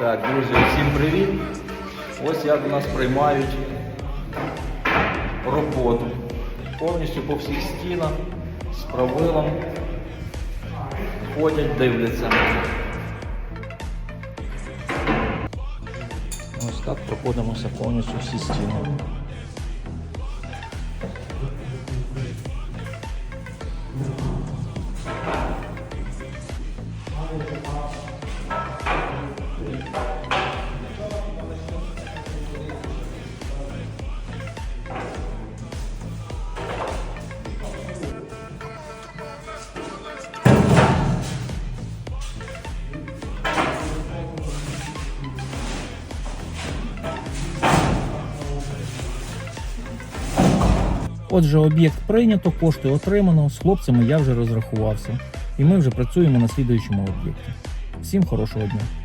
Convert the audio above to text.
Так, друзі, всім привіт. Ось як у нас приймають роботу. Повністю по всіх стінах з правилом ходять, дивляться. Ось так проходимося повністю всі стіни. Отже, об'єкт прийнято, кошти отримано, з хлопцями я вже розрахувався. І ми вже працюємо на слідуючому об'єкті. Всім хорошого дня!